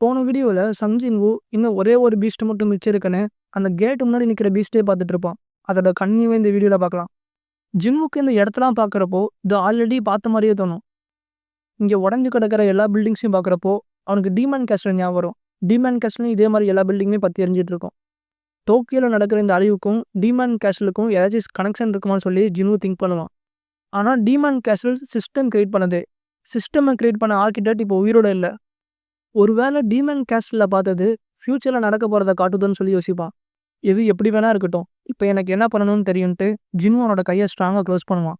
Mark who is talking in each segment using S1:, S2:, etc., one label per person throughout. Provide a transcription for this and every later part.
S1: போன வீடியோவில் சம்ஜின் வு இன்னும் ஒரே ஒரு பீஸ்ட் மட்டும் மிச்சம் இருக்குன்னு அந்த கேட்டு முன்னாடி நிற்கிற பீஸ்ட்டே பார்த்துட்டு இருப்பான். அதோட கண்ணியவே இந்த வீடியோவில் பார்க்கலாம். ஜிம்முக்கு இந்த இடத்தெல்லாம் பார்க்குறப்போ இது ஆல்ரெடி பார்த்த மாதிரியே தோணும். இங்கே உடஞ்சி கிடக்கிற எல்லா பில்டிங்ஸையும் பார்க்குறப்போ அவனுக்கு டீமன் கேஸ்டல் ஞாபகம் வரும். டீமன் கேஸ்டலும் இதே மாதிரி எல்லா பில்டிங்குமே பற்றி எரிஞ்சிட்டு இருக்கும். டோக்கியோவில் நடக்கிற இந்த அழிவுக்கும் டீமன் கேஸ்டலுக்கும் ஏதாச்சும் கனெக்ஷன் இருக்குமான்னு சொல்லி ஜிம்மு திங்க் பண்ணுவான். ஆனால் டீமன் கேஸ்டல் சிஸ்டம் கிரியேட் பண்ணது. சிஸ்டமை கிரியேட் பண்ண ஆர்கிடெக்ட் இப்போ உயிரோட இல்லை. ஒருவேளை டீமன் கேஸ்டில் பார்த்தது ஃப்யூச்சரில் நடக்க போகிறத காட்டுதுன்னு சொல்லி யோசிப்பான். எது எப்படி வேணா இருக்கட்டும். இப்போ எனக்கு என்ன பண்ணணும்னு தெரியும்ட்டு ஜின்வோனோட கையை ஸ்ட்ராங்காக க்ளோஸ் பண்ணுவான்.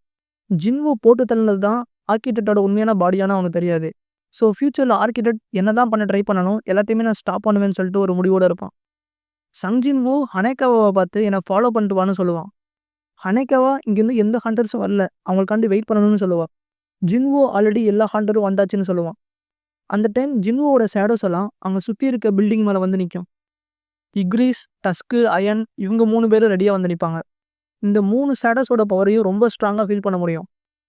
S1: ஜின்வோ போட்டு தள்ளினது தான் ஆர்கிடெக்டோட உண்மையான பாடியான அவனுக்கு தெரியாது. ஸோ ஃப்யூச்சரில் ஆர்கிடெக்ட் என்ன தான் பண்ண ட்ரை பண்ணணும் எல்லாத்தையுமே நான் ஸ்டாப் பண்ணுவேன்னு சொல்லிட்டு ஒரு முடிவோடு இருப்பான். சங்ஜின்வோ ஹனேக்காவை பார்த்து என்னை ஃபாலோ பண்ணிட்டு வான்னு சொல்லுவான். ஹனேக்காவா இங்கேருந்து எந்த ஹண்டர்ஸும் வரல. அவங்களுக்காண்டி வெயிட் பண்ணணும்னு சொல்லுவான் ஜின்வோ ஆல்ரெடி எல்லா ஹண்டரும் வந்தாச்சுன்னு சொல்லுவான். அந்த டைம் ஜின்வோட ஷேடோஸ் எல்லாம் அங்கே சுற்றி இருக்க பில்டிங் மேலே வந்து நிற்கும் இக்ரீஸ் டஸ்கு அயன் இவங்க மூணு பேரும் ரெடியாக வந்து நிற்பாங்க இந்த மூணு ஷேடோஸோட பவரையும் ரொம்ப ஸ்ட்ராங்காக ஃபீல் பண்ண முடியும்.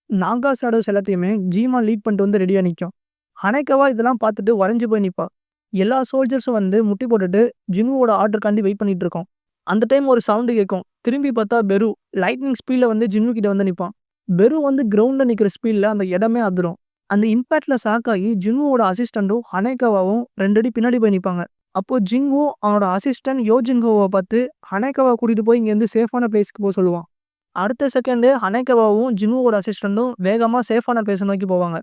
S1: நாகா ஷேடோஸ் எல்லாத்தையுமே ஜீமா லீட் பண்ணிட்டு வந்து ரெடியாக நிற்கும் அனைக்கவா இதெல்லாம் பார்த்துட்டு வரைஞ்சி போய் நிற்பா எல்லா சோல்ஜர்ஸும் வந்து முட்டி போட்டுட்டு ஜின்வோட ஆர்டருக்காண்டி வெயிட் பண்ணிட்டு இருக்கோம். அந்த டைம் ஒரு சவுண்டு கேட்கும். திரும்பி பார்த்தா பெரு லைட்னிங் ஸ்பீடில் வந்து ஜின்னு கிட்ட வந்து நிற்பான் பெரு வந்து கிரவுண்டில் நிற்கிற ஸ்பீடில் அந்த இடமே அதிரும். அந்த இம்பேக்ட்டில் ஷாக் ஆகி ஜின்வோட அசிஸ்டண்ட்டும் ஹனேகாவாவும் ரெண்டு அடி பின்னாடி போய் நிற்பாங்க அப்போ ஜின்வோ அவனோட அசிஸ்டன்ட் யோஜின்கோவை பார்த்து ஹனேகாவை கூட்டிகிட்டு போய் இங்கேருந்து சேஃபான பிளேஸ்க்கு போக சொல்லுவான். அடுத்த செகண்டு ஹனேகாவாவும் ஜின்வோட அசிஸ்டண்ட்டும் வேகமாக சேஃபான பிளேஸை நோக்கி போவாங்க.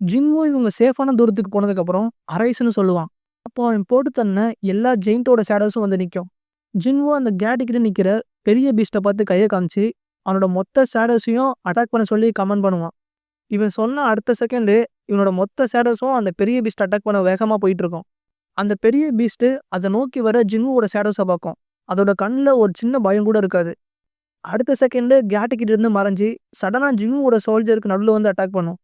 S1: ஜின்வோ இவங்க சேஃபான தூரத்துக்கு போனதுக்கப்புறம் அரைஸ்னு சொல்லுவான். அப்போ அவன் போட்டு தன்ன எல்லா ஜெயிண்டோட ஷேடோஸும் வந்து நிற்கும் ஜின்வோ அந்த கேட்டுக்கிட்ட நிற்கிற பெரிய பீஸ்ட்டை பார்த்து கையை காமிச்சு அவனோட மொத்த ஷேடோஸையும் அட்டாக் பண்ண சொல்லி கமெண்ட் பண்ணுவான். இவன் சொன்ன அடுத்த செகண்டு இவனோட மொத்த ஷேடோஸும் அந்த பெரிய பீஸ்ட் அட்டாக் பண்ண வேகமாக போயிட்டுருக்கும். அந்த பெரிய பீஸ்ட்டு அதை நோக்கி வர ஜின்னுவோட ஷேடோஸை பார்க்கும். அதோட கண்ணில் ஒரு சின்ன பயம் கூட இருக்காது. அடுத்த செகண்டு கேட்டுக்கிட்ட இருந்து மறைஞ்சி சடனாக ஜின்னுவோட சோல்ஜருக்கு நடுவில் வந்து அட்டாக் பண்ணும்.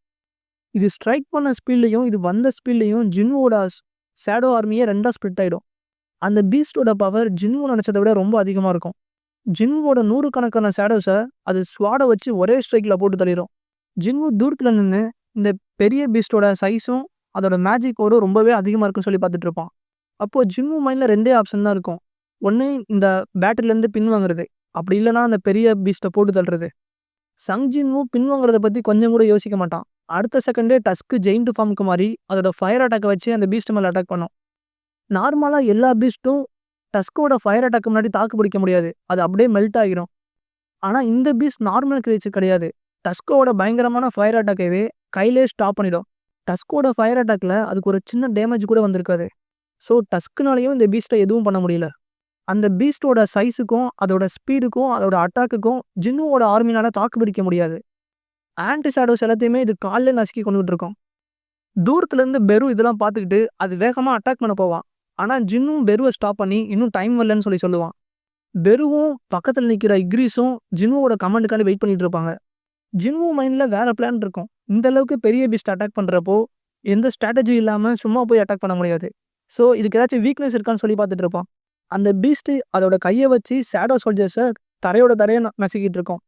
S1: இது ஸ்ட்ரைக் பண்ண ஸ்பீட்லேயும் இது வந்த ஸ்பீட்லேயும் ஜின்வோட ஷேடோ ஆர்மியே ரெண்டாக ஸ்ப்ளிட் ஆகிடும் அந்த பீஸ்டோட பவர் ஜின்வோ நினச்சதை விட ரொம்ப அதிகமாக இருக்கும். ஜின்வோட நூறுக்கணக்கான ஷேடோஸை அது ஸ்வாடை வச்சு ஒரே ஸ்ட்ரைக்கில் போட்டு தள்ளிடும் ஜின்வு தூரத்தில் நின்று இந்த பெரிய பீஸ்டோட சைஸும் அதோட மேஜிக் ஓடும் ரொம்பவே அதிகமாக இருக்குன்னு சொல்லி பார்த்துட்டு இருப்பான். அப்போது ஜின்வு மைண்டில் ரெண்டே ஆப்ஷன் தான் இருக்கும். ஒன்று இந்த பேட்டரிலேருந்து பின் வாங்குறது. அப்படி இல்லைனா அந்த பெரிய பீஸ்ட்டை போட்டு தள்ளுறது. சங் ஜின்வும் பின் வாங்குறத பற்றி கொஞ்சம் கூட யோசிக்க மாட்டான். அடுத்த செகண்டே டஸ்க்கு ஜெயிண்ட் ஃபார்முக்கு மாதிரி அதோட ஃபயர் அட்டாக்கை வச்சு அந்த பீஸ்ட் மேலே அட்டாக் பண்ணும். நார்மலாக எல்லா பீஸ்ட்டும் டஸ்கோட ஃபயர் அட்டாக்கு முன்னாடி தாக்கு பிடிக்க முடியாது. அது அப்படியே மெல்ட் ஆகிரும். ஆனால் இந்த பீஸ் நார்மல் கிரேச்சர் கிடையாது. டஸ்கோட பயங்கரமான ஃபயர் அட்டாக்கைவே கையிலே ஸ்டாப் பண்ணிடும். டஸ்கோட ஃபயர் அட்டாக்கில் அதுக்கு ஒரு சின்ன டேமேஜ் கூட வந்திருக்காது. ஸோ டஸ்க்குனாலையும் இந்த பீஸ்ட்டை எதுவும் பண்ண முடியல. அந்த பீஸ்டோட சைஸுக்கும் அதோட ஸ்பீடுக்கும் அதோட அட்டாக்குக்கும் ஜின்னுவோட ஆர்மினால தாக்கு பிடிக்க முடியாது. ஆன்டி ஷேடோஸ் எல்லாத்தையுமே இது காலில் நசுக்கி கொண்டுகிட்டு இருக்கோம். தூரத்துலேருந்து பெரு இதெல்லாம் பார்த்துக்கிட்டு அது வேகமாக அட்டாக் பண்ண போவான். ஆனால் ஜின்னும் பெருவை ஸ்டாப் பண்ணி இன்னும் டைம் வரலன்னு சொல்லி சொல்லுவான். பெருவும் பக்கத்தில் நிற்கிற இக்ரீஸும் ஜின்னுவோட கமெண்டுக்காண்டி வெயிட் பண்ணிகிட்டு இருப்பாங்க. ஜின்வோ மைண்டில் வேறு பிளான் இருக்கும். இந்த அளவுக்கு பெரிய பிஸ்ட் அட்டாக் பண்ணுறப்போ எந்த ஸ்ட்ராட்டஜி இல்லாமல் சும்மா போய் அட்டாக் பண்ண முடியாது. ஸோ இதுக்கு ஏதாச்சும் வீக்னஸ் இருக்கான்னு சொல்லி பார்த்துட்டு இருப்பான் அந்த பீஸ்ட்டு அதோட கையை வச்சு ஷேடோ சோல்ஜர்ஸை தரையோட தரையை நசுக்கிட்டு இருக்கோம்.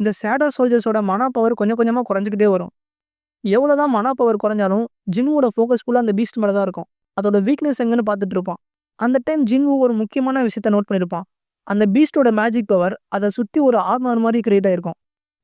S1: இந்த ஷேடோ சோல்ஜர்ஸோட மன பவர் கொஞ்சம் கொஞ்சமாக குறைஞ்சிக்கிட்டே வரும். எவ்வளோ தான் மன பவர் குறைஞ்சாலும் ஜின்வோட ஃபோக்கஸ் ஃபுல்லாக அந்த பீஸ்ட் மேலே தான் இருக்கும். அதோட வீக்னஸ் எங்கன்னு பார்த்துட்டு இருப்பான் அந்த டைம் ஜின்வோ ஒரு முக்கியமான விஷயத்த நோட் பண்ணியிருப்பான் அந்த பீஸ்டோட மேஜிக் பவர் அதை சுற்றி ஒரு ஆர்மர் மாதிரி கிரியேட் ஆயிருக்கும்.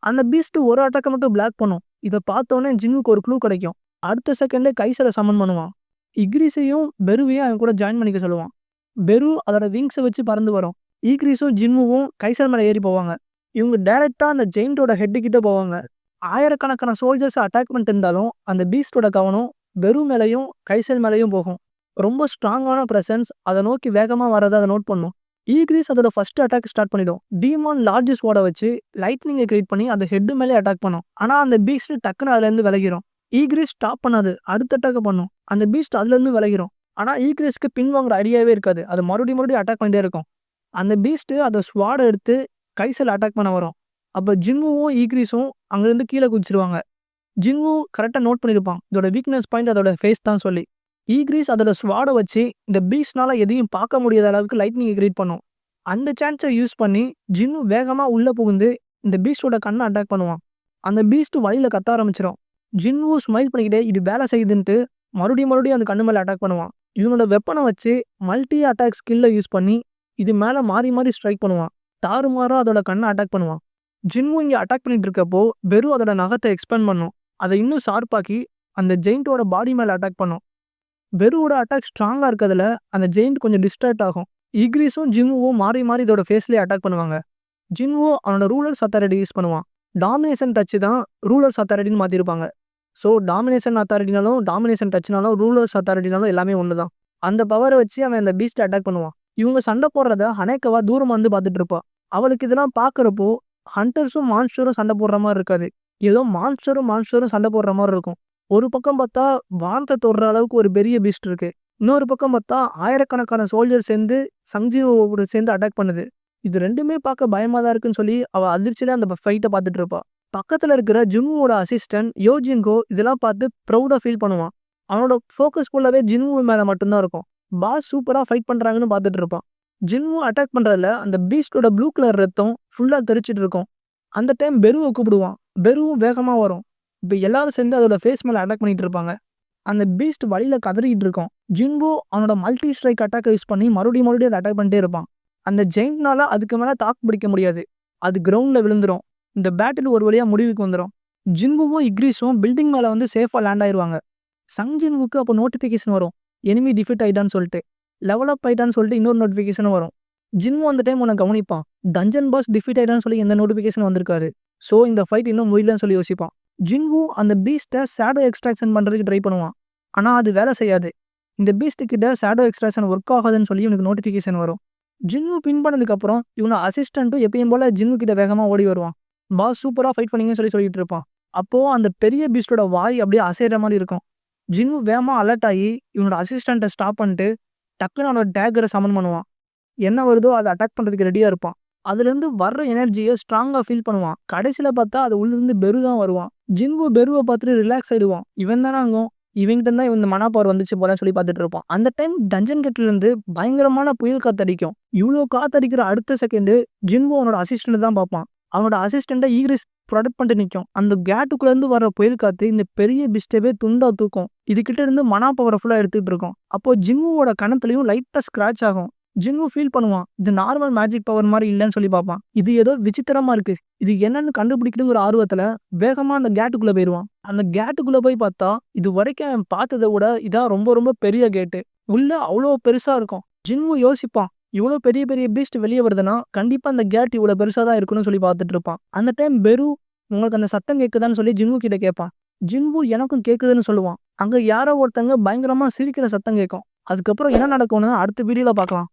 S1: அந்த பீஸ்ட்டு ஒரு அட்டாக்கை மட்டும் பிளாக் பண்ணும். இதை பார்த்தோன்னே ஜிம்முக்கு ஒரு க்ளூ கிடைக்கும். அடுத்த செகண்டே கைசரை சமன் பண்ணுவான். இக்ரீஸையும் பெருவையும் அவன் கூட ஜாயின் பண்ணிக்க சொல்லுவான். பெரு அதோட விங்ஸை வச்சு பறந்து வரும். ஈக்ரீஸும் ஜிம்முவும் கைசர் மேலே ஏறி போவாங்க. இவங்க டைரெக்டாக அந்த ஜெயின்டோட ஹெட்டு கிட்ட போவாங்க. ஆயிரக்கணக்கான சோல்ஜர்ஸ் அட்டாக் பண்ணிட்டு இருந்தாலும் அந்த பீஸ்டோட கவனம் பெரு மேலேயும் கைசல் மேலேயும் போகும். ரொம்ப ஸ்ட்ராங்கான ப்ரெசன்ஸ் அதை நோக்கி வேகமாக வரதை அதை நோட் பண்ணும். ஈக்ரீஸ் அதோட ஃபர்ஸ்ட் அட்டாக் ஸ்டார்ட் பண்ணிடும். டீமான் லார்ஜஸ்ட் ஓட வச்சு லைட்னிங்கை கிரியேட் பண்ணி அந்த ஹெட் மேலே அட்டாக் பண்ணும். ஆனால் அந்த பீஸ்ட் டக்குன்னு அதுலேருந்து விலகிடும் ஈக்ரீஸ் ஸ்டாப் பண்ணாது. அடுத்த அட்டாக் பண்ணும். அந்த பீஸ்ட் அதுலேருந்து விலகிடும் ஆனால் ஈக்ரீஸ்க்கு பின் வாங்குற ஐடியாவே இருக்காது. அது மறுபடியும் மறுபடியும் அட்டாக் பண்ணிட்டே இருக்கும். அந்த பீஸ்ட்டு அதை ஸ்வாடை எடுத்து கைசல் அட்டாக் பண்ண வரும். அப்போ ஜின்முவும் ஈக்ரீஸும் அங்கேருந்து கீழே குதிச்சிருவாங்க. ஜின்வு கரெக்டாக நோட் பண்ணியிருப்பான் இதோட வீக்னஸ் பாயிண்ட் அதோட ஃபேஸ் தான் சொல்லி. ஈக்ரீஸ் அதோட ஸ்வாடை வச்சு இந்த பீஸ்ட்னால எதையும் பார்க்க முடியாத அளவுக்கு லைட்னிங்கை கிரியேட் பண்ணும் அந்த சான்ஸை யூஸ் பண்ணி ஜின்னு வேகமாக உள்ளே புகுந்து இந்த பீஸ்டோட கண்ணை அட்டாக் பண்ணுவான் அந்த பீஸ்ட்டு வழியில் கத்த ஆரம்பிச்சிடும் ஜின்வு ஸ்மைல் பண்ணிக்கிட்டே இது வேலை செய்யுதுன்ட்டு மறுபடியும் மறுபடியும் அந்த கண்ணு மேலே அட்டாக் பண்ணுவான். இவனோட வெப்பனை வச்சு மல்டி அட்டாக் ஸ்கில்லை யூஸ் பண்ணி இது மேலே மாறி மாறி ஸ்ட்ரைக் பண்ணுவான். தாறுமாறா அதோட கண்ணை அட்டாக் பண்ணுவான். ஜின்வூ இங்கே அட்டாக் பண்ணிட்டு இருக்கப்போ பெரு அதோட நகத்தை எக்ஸ்பேண்ட் பண்ணும். அதை இன்னும் ஷார்ப்பாக்கி அந்த ஜெயிண்ட்டோட பாடி மேலே அட்டாக் பண்ணும். பெருவோட அட்டாக் ஸ்ட்ராங்காக இருக்கிறதுல அந்த ஜெயிண்ட் கொஞ்சம் டிஸ்ட்ராக்ட் ஆகும். இக்ரிஸும் ஜின்வூவும் மாறி மாறி இதோட ஃபேஸ்லேயே அட்டாக் பண்ணுவாங்க. ஜிம்வோ அவனோட ரூலர்ஸ் அத்தாரிட்டி யூஸ் பண்ணுவான். டாமினேஷன் டச் தான் ரூலர்ஸ் அத்தாரிட்டின்னு மாற்றிருப்பாங்க ஸோ டாமினேஷன் அத்தாரிட்டினாலும் டாமினேஷன் டச்னாலும் ரூலர்ஸ் அத்தாரிட்டினாலும் எல்லாமே ஒண்ணுதான். அந்த பவரை வச்சு அவன் அந்த பீஸ்ட்டை அட்டாக் பண்ணுவான். இவங்க சண்டை போடுறத அனைக்கவா தூரம் வந்து பார்த்துட்டு இருப்பான் அவளுக்கு இதெல்லாம் பார்க்குறப்போ ஹண்டர்ஸும் மான்ஸ்டரும் சண்டை போடுற மாதிரி இருக்காது. ஏதோ மான்ஸ்டரும் மான்ஸ்டரும் சண்டை போடுற மாதிரி இருக்கும். ஒரு பக்கம் பார்த்தா வானத்தை தொடுற அளவுக்கு ஒரு பெரிய பீஸ்ட் இருக்கு. இன்னொரு பக்கம் பார்த்தா ஆயிரக்கணக்கான சோல்ஜர் சேர்ந்து சங்ஜீவோட சேர்ந்து அட்டாக் பண்ணுது. இது ரெண்டுமே பார்க்க பயமாக தான் இருக்குன்னு சொல்லி அவள் அதிர்ச்சியில அந்த ஃபைட்டை பார்த்துட்டு இருப்பா. பக்கத்தில் இருக்கிற ஜிம்முவோட அசிஸ்டன்ட் யோஜிங்கோ இதெல்லாம் பார்த்து ப்ரௌடாக ஃபீல் பண்ணுவான். அவனோட ஃபோக்கஸ் ஃபுல்லாகவே ஜிம்மு மேலே மட்டும்தான் இருக்கும். பாஸ் சூப்பராக ஃபைட் பண்ணுறாங்கன்னு பார்த்துட்டு இருப்பான். ஜின்வூ அட்டாக் பண்ணுறதுல அந்த பீஸ்டோட ப்ளூ கலர் ரத்தம் ஃபுல்லாக தெரிச்சிட்டு இருக்கும். அந்த டைம் பெருவை கூப்பிடுவான். பெருவும் வேகமாக வரும். இப்போ எல்லாரும் சேர்ந்து அதோட ஃபேஸ் மேலே அட்டாக் பண்ணிட்டு இருப்பாங்க. அந்த பீஸ்ட் வழியில் கதறிக்கிட்டு இருக்கும். ஜின்போ அவனோட மல்டி ஸ்ட்ரைக் அட்டாக்கை யூஸ் பண்ணி மறுபடியும் மறுபடியும் அதை அட்டாக் பண்ணிட்டே இருப்பான். அந்த ஜெயண்ட்னால அதுக்கு மேல தாக்கு பிடிக்க முடியாது. அது கிரவுண்ட்ல விழுந்துரும். இந்த பேட்டில் ஒரு வழியா முடிவுக்கு வந்துடும் ஜின்புவும் இக்ரீஸும் பில்டிங் மேலே வந்து சேஃபாக லேண்ட் ஆயிடுவாங்க சங் ஜின்வுக்கு அப்போ நோட்டிஃபிகேஷன் வரும். எனிமி டிஃபீட் ஆயிட்டான்னு சொல்லிட்டு. லெவல் அப் ஆயிட்டான்னு சொல்லிட்டு இன்னொரு நோட்டிஃபிகேஷனும் வரும். ஜின்வூ அந்த டைம் உன்ன கவனிப்பான். டஞ்சன் பாஸ் டிஃபீட் ஆயிட்டான்னு சொல்லி எந்த நோட்டிஃபிகேஷன் வந்திருக்காது. ஸோ இந்த ஃபைட் இன்னும் முடியலன்னு சொல்லி யோசிப்பான். ஜின்வூ அந்த பீஸ்ட்டை சேடோ எக்ஸ்ட்ராக்ஷன் பண்ணுறதுக்கு ட்ரை பண்ணுவான். ஆனால் அது வேலை செய்யாது. இந்த பீஸ்ட்டுக்கிட்ட கிட்ட எக்ஸ்ட்ராக்ஷன் ஒர்க் ஆகாதுன்னு சொல்லி இவனுக்கு நோட்டிஃபிகேஷன் வரும். ஜின்வு பின் பண்ணதுக்கப்புறம் இவனை அசிஸ்டண்ட்டும் எப்பயும் போல் ஜின்வு கிட்ட வேகமாக ஓடி வருவான். பாஸ் சூப்பராக ஃபைட் பண்ணீங்கன்னு சொல்லி சொல்லிட்டு இருப்பான். அப்போது அந்த பெரிய பீஸ்டோட வாய் அப்படியே அசைகிற மாதிரி இருக்கும். ஜின்வு வேகமாக அலர்ட் ஆகி இவனோட அசிஸ்டண்ட்டை ஸ்டாப் பண்ணிட்டு டக்குன்னு அவனோட டேக்கரை சமன் பண்ணுவான். என்ன வருதோ அதை அட்டாக் பண்ணுறதுக்கு ரெடியாக இருப்பான். அதுலேருந்து வர்ற எனர்ஜியை ஸ்ட்ராங்காக ஃபீல் பண்ணுவான். கடைசியில் பார்த்தா அது உள்ளிருந்து பெரு தான் வருவான். ஜின்வூ பெருவை பார்த்துட்டு ரிலாக்ஸ் ஆகிடுவான் இவன் தானே அங்கம். இவன்கிட்ட தான் இந்த மனா பவர் வந்துச்சு போலன்னு சொல்லி பார்த்துட்டு இருப்பான். அந்த டைம் டஞ்சன் கேட்லேருந்து பயங்கரமான புயல் காத்தடிக்கும். இவ்வளோ காத்தடிக்கிற அடுத்த செகண்டு ஜின்வு அவனோட அசிஸ்டண்ட் தான் பார்ப்பான். அவனோட அசிஸ்டண்ட்டை ஈகிரிஸ் ப்ரொடக்ட் பண்ணிட்டு நிற்கும் அந்த கேட்டுக்குள்ளேருந்து வர புயல் காத்து இந்த பெரிய பீஸ்ட்டவே துண்டா தூக்கும். இது இருந்து மனா பவர் ஃபுல்லாக எடுத்துட்டு இருக்கும். அப்போ ஜிம்முவோட கணத்துலையும் லைட்டாக ஸ்க்ராச் ஆகும். ஜிங்கு ஃபீல் பண்ணுவான். இது நார்மல் மேஜிக் பவர் மாதிரி இல்லைன்னு சொல்லி பார்ப்பான். இது ஏதோ விசித்திரமா இருக்கு. இது என்னன்னு கண்டுபிடிக்கணுங்கிற ஆர்வத்துல வேகமா அந்த கேட்டுக்குள்ள போயிடுவான் அந்த கேட்டுக்குள்ள போய் பார்த்தா இது வரைக்கும் அவன் பார்த்தத விட இதான் ரொம்ப ரொம்ப பெரிய கேட்டு. உள்ள அவ்வளோ பெருசா இருக்கும். ஜின்வு யோசிப்பான். இவ்வளோ பெரிய பெரிய பீஸ்ட் வெளியே வருதுன்னா கண்டிப்பா அந்த கேட் இவ்வளோ பெருசா தான் இருக்கணும்னு சொல்லி பார்த்துட்டு இருப்பான். அந்த டைம் பெரு உங்களுக்கு அந்த சத்தம் கேட்குதான்னு சொல்லி ஜின்வு கிட்ட கேட்பான். ஜின்வு எனக்கும் கேட்குதுன்னு சொல்லுவான். அங்க யாரோ ஒருத்தங்க பயங்கரமா சிரிக்கிற சத்தம் கேட்கும். அதுக்கப்புறம் என்ன நடக்கும்னு அடுத்த வீடியோல பார்க்கலாம்.